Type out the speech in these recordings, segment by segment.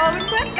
วิ่งไปดูโชว์เพื่อน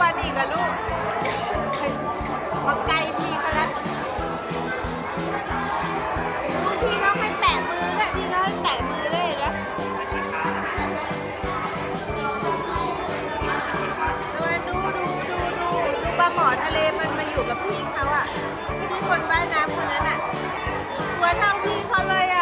กว่าน้องตะวันอีกอะลูกมาไกลพี่เขาแล้วพี่เขาให้แปะมือด้วยพี่เขาให้แปะมือด้วยเห็นไหมดูดูดูดูดูปลาหมอทะเลมันมาอยู่กับพี่เขาอะพี่คนว่ายน้ำคนนั้นอะตัวเท่าพี่เขาเลยอะ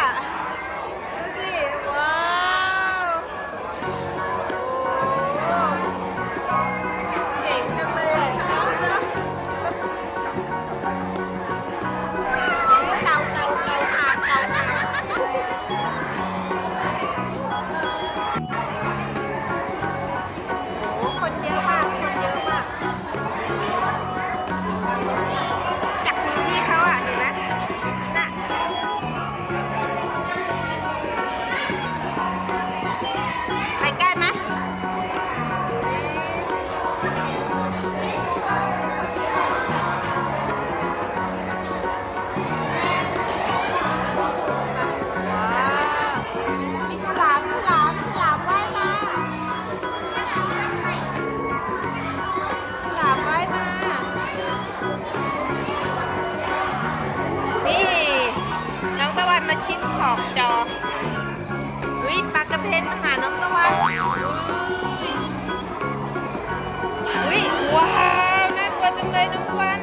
มาชิดขอบจออุ้ยปลากระเพนมาหาน้องตะวันอุ้ยอุ้ยว้าว น่ากลัวจังเลยน้องตะวัน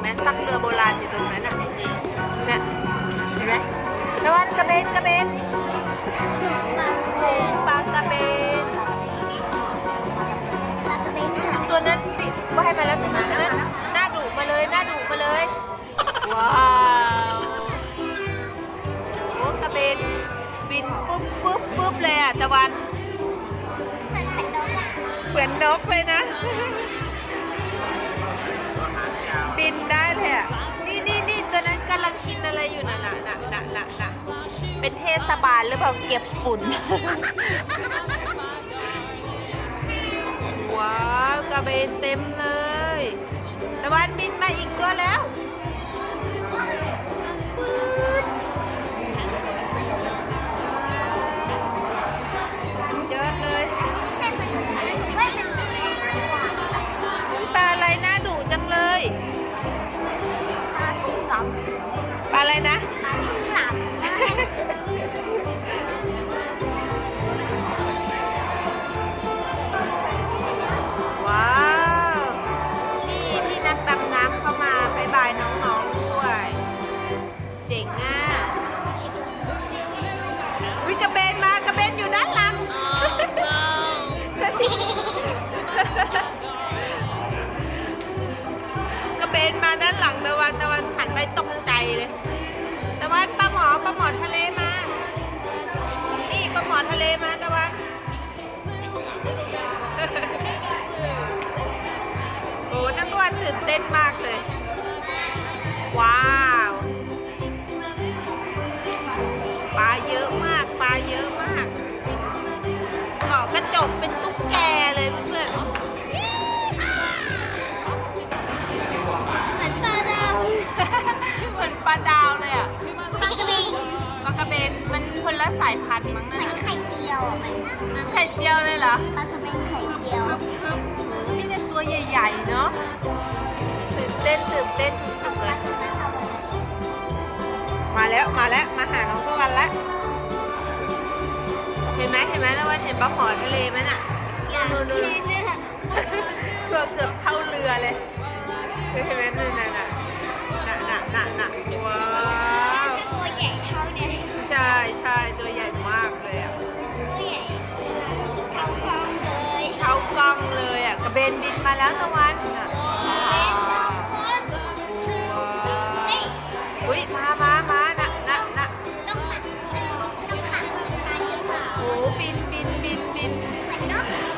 นไหมซากเรือโบราณอยู่ตรงนั้นน่ะเนี่ยเห็นไหมตะวันกระเบนกระเบนโอ้ปลากระเบนปลากระเบนค่ะตัวนั้นจิว่ายมาแล้วตัวนั้นนะหน้าดุมาเลยหน้าดุมาเลย ว้าวโอ้กระเบนบินปุ๊บปุ๊บปุ๊บเลยอะตะวันมันเป็นนกอะเหมือนนกเลยนะ อะไรอยู่น่ะน่ะน่ะน่ะน่ะน่ะเป็นเทศบาลหรือเปล่าเก็บฝุ่น ว้าวกระเบนเต็มเลย ตะวันบินมาอีกตัวแล้ว ตื่นเต้นมากเลย ว้าวปลาเยอะมากปลาเยอะมากเกาะกระจกเป็นตุ๊กแกเลยเพื่อนเหมือนปลาดาวๆเหมือนปลาดาวเลยอะปลากระเบนปลากระเบนมันคนละสายพันธุ์มั้งเหมือนนะไข่เจียวอะมันมันไข่เจียวเลยเหรอปลากระเบนไข่เจียว แล้วมาแล้วมาหาน้องตะวันแล้วเห็นไหมเห็นไหมตะวันเห็นปลาหมอทะเลไหมน่ะอยากกินเนี่ยเกือบเกือบเท่าเรือเลยเห็นไหมนั่นน่ะน่ะน่ะน่ะน่ะน่ะว้าวตัวใหญ่เท่าเนี่ยใช่ใช่ตัวใหญ่มากเลยอะตัวใหญ่เท่าฟองเลยเข้ากล้องเลยอะกระเบนบินมาแล้วตะวันน่ะ บินบินบินบิน